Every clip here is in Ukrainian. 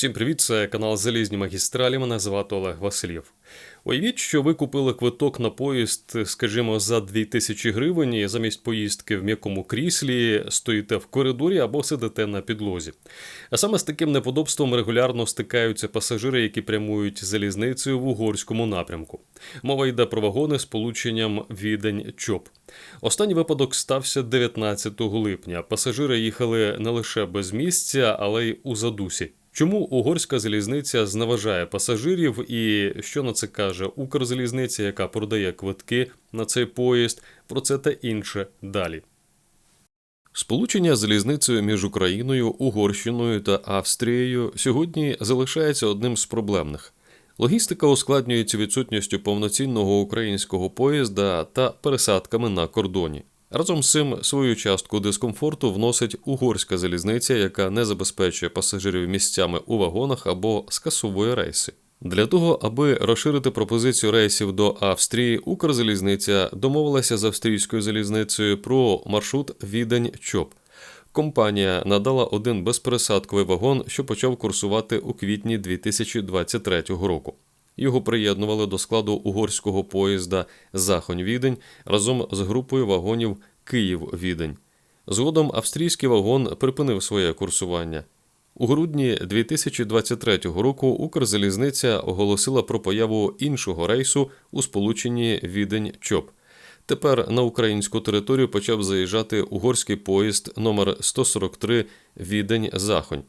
Всім привіт, це канал Залізні Магістралі. Мене звати Олег Васильєв. Уявіть, що ви купили квиток на поїзд, скажімо, за 2000 гривень, і замість поїздки в м'якому кріслі стоїте в коридорі або сидите на підлозі. А саме з таким неподобством регулярно стикаються пасажири, які прямують залізницею в угорському напрямку. Мова йде про вагони з полученням відень ЧОП. Останній випадок стався 19 липня. Пасажири їхали не лише без місця, але й у задусі. Чому угорська залізниця зневажає пасажирів і що на це каже Укрзалізниця, яка продає квитки на цей поїзд? Про це та інше далі. Сполучення залізницею між Україною, Угорщиною та Австрією сьогодні залишається одним з проблемних. Логістика ускладнюється відсутністю повноцінного українського поїзда та пересадками на кордоні. Разом з цим свою частку дискомфорту вносить угорська залізниця, яка не забезпечує пасажирів місцями у вагонах або скасовує рейси. Для того, аби розширити пропозицію рейсів до Австрії, Укрзалізниця домовилася з австрійською залізницею про маршрут відень чоп. Компанія надала один безпересадковий вагон, що почав курсувати у квітні 2023 року. Його приєднували до складу угорського поїзда Захонь-Відень разом з групою вагонів Київ-Відень. Згодом австрійський вагон припинив своє курсування. У грудні 2023 року Укрзалізниця оголосила про появу іншого рейсу у сполученні Відень Чоп. Тепер на українську територію почав заїжджати угорський поїзд номер 143 Відень Захонь.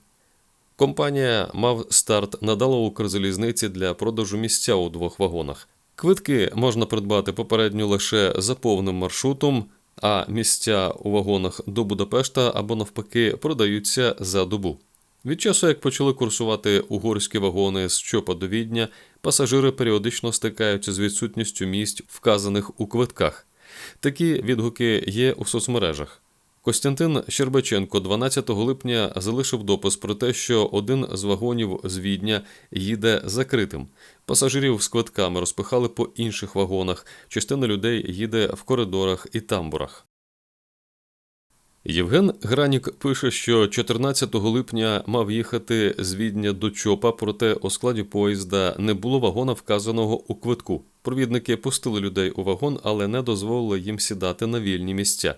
Компанія мав старт надала Укрзалізниці для продажу місця у двох вагонах. Квитки можна придбати попередньо лише за повним маршрутом, а місця у вагонах до Будапешта або навпаки продаються за добу. Від часу, як почали курсувати угорські вагони з Чопа до Відня, пасажири періодично стикаються з відсутністю місць, вказаних у квитках. Такі відгуки є у соцмережах. Костянтин Щербаченко 12 липня залишив допис про те, що один з вагонів з Відня їде закритим. Пасажирів з квитками розпихали по інших вагонах. Частина людей їде в коридорах і тамбурах. Євген Гранік пише, що 14 липня мав їхати з Відня до Чопа, проте у складі поїзда не було вагона, вказаного у квитку. Провідники пустили людей у вагон, але не дозволили їм сідати на вільні місця.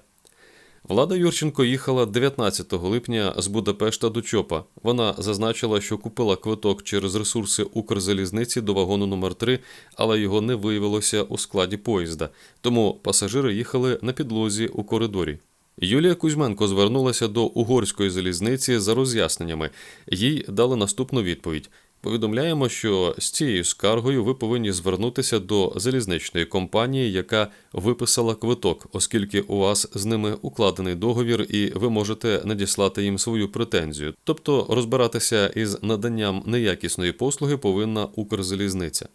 Влада Юрченко їхала 19 липня з Будапешта до Чопа. Вона зазначила, що купила квиток через ресурси Укрзалізниці до вагону номер 3 але його не виявилося у складі поїзда, тому пасажири їхали на підлозі у коридорі. Юлія Кузьменко звернулася до угорської залізниці за роз'ясненнями. Їй дали наступну відповідь. Повідомляємо, що з цією скаргою ви повинні звернутися до залізничної компанії, яка виписала квиток, оскільки у вас з ними укладений договір, і ви можете надіслати їм свою претензію. Тобто розбиратися із наданням неякісної послуги повинна Укрзалізниця.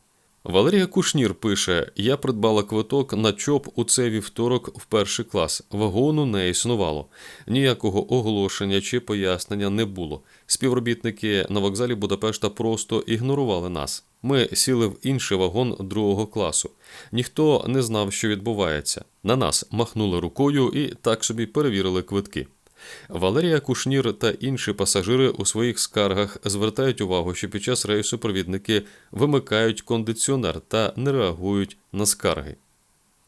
Валерія Кушнір пише: Я придбала квиток на ЧОП у цей вівторок в перший клас. Вагону не існувало. Ніякого оголошення чи пояснення не було. Співробітники на вокзалі Будапешта просто ігнорували нас. Ми сіли в інший вагон другого класу. Ніхто не знав, що відбувається. На нас махнули рукою і так собі перевірили квитки. Валерія Кушнір та інші пасажири у своїх скаргах звертають увагу, що під час рейсу провідники вимикають кондиціонер та не реагують на скарги.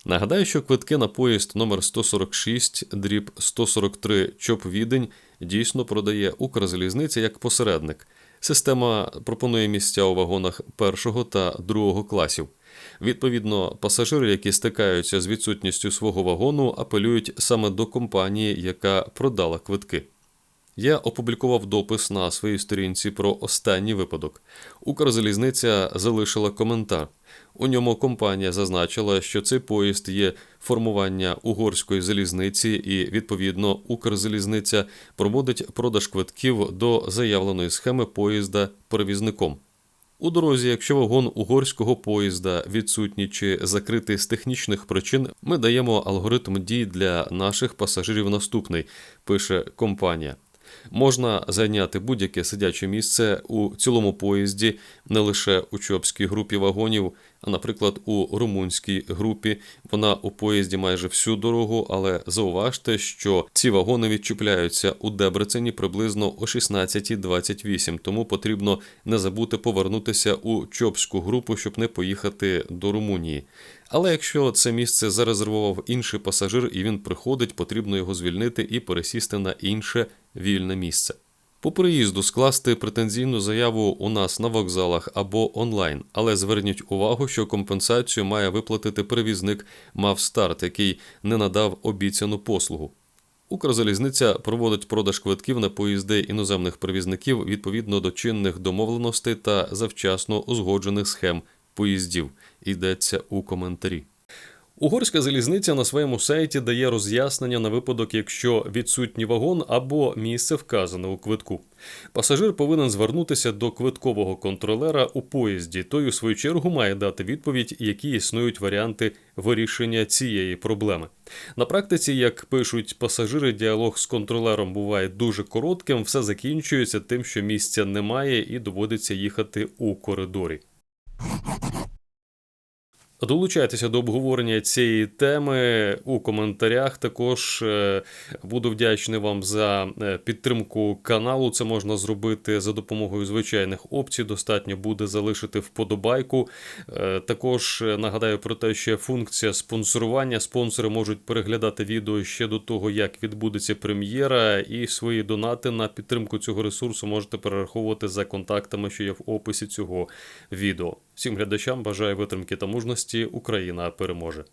Нагадаю, що квитки на поїзд номер 146 дріб 143 ЧОП Відень дійсно продає Укрзалізниця як посередник. Система пропонує місця у вагонах першого та другого класів. Відповідно, пасажири, які стикаються з відсутністю свого вагону, апелюють саме до компанії, яка продала квитки. Я опублікував допис на своїй сторінці про останній випадок. Укрзалізниця залишила коментар. У ньому компанія зазначила, що цей поїзд є формування угорської залізниці, і відповідно Укрзалізниця проводить продаж квитків до заявленої схеми поїзда перевізником. У дорозі, якщо вагон угорського поїзда відсутній чи закритий з технічних причин, ми даємо алгоритм дій для наших пасажирів наступний, пише компанія. Можна зайняти будь-яке сидяче місце у цілому поїзді, не лише у чопській групі вагонів, А наприклад, у румунській групі вона у поїзді майже всю дорогу, але зауважте, що ці вагони відчіпляються у Дебрецені приблизно о 16.28, тому потрібно не забути повернутися у Чопську групу, щоб не поїхати до Румунії. Але якщо це місце зарезервував інший пасажир і він приходить, потрібно його звільнити і пересісти на інше вільне місце. По приїзду скласти претензійну заяву у нас на вокзалах або онлайн, але зверніть увагу, що компенсацію має виплатити перевізник Мавстарт, який не надав обіцяну послугу. Укрзалізниця проводить продаж квитків на поїзди іноземних перевізників відповідно до чинних домовленостей та завчасно узгоджених схем поїздів. Йдеться у коментарі. Угорська залізниця на своєму сайті дає роз'яснення на випадок, якщо відсутній вагон або місце вказане у квитку. Пасажир повинен звернутися до квиткового контролера у поїзді. Той, у свою чергу, має дати відповідь, які існують варіанти вирішення цієї проблеми. На практиці, як пишуть пасажири, діалог з контролером буває дуже коротким, все закінчується тим, що місця немає, і доводиться їхати у коридорі. Долучайтеся до обговорення цієї теми у коментарях. Також е, буду вдячний вам за е, підтримку каналу. Це можна зробити за допомогою звичайних опцій. Достатньо буде залишити вподобайку. Е, Також нагадаю про те, що функція спонсорування. Спонсори можуть переглядати відео ще до того, як відбудеться прем'єра, і свої донати на підтримку цього ресурсу можете перераховувати за контактами, що є в описі цього відео. Всім глядачам бажаю витримки та мужності. Україна переможе.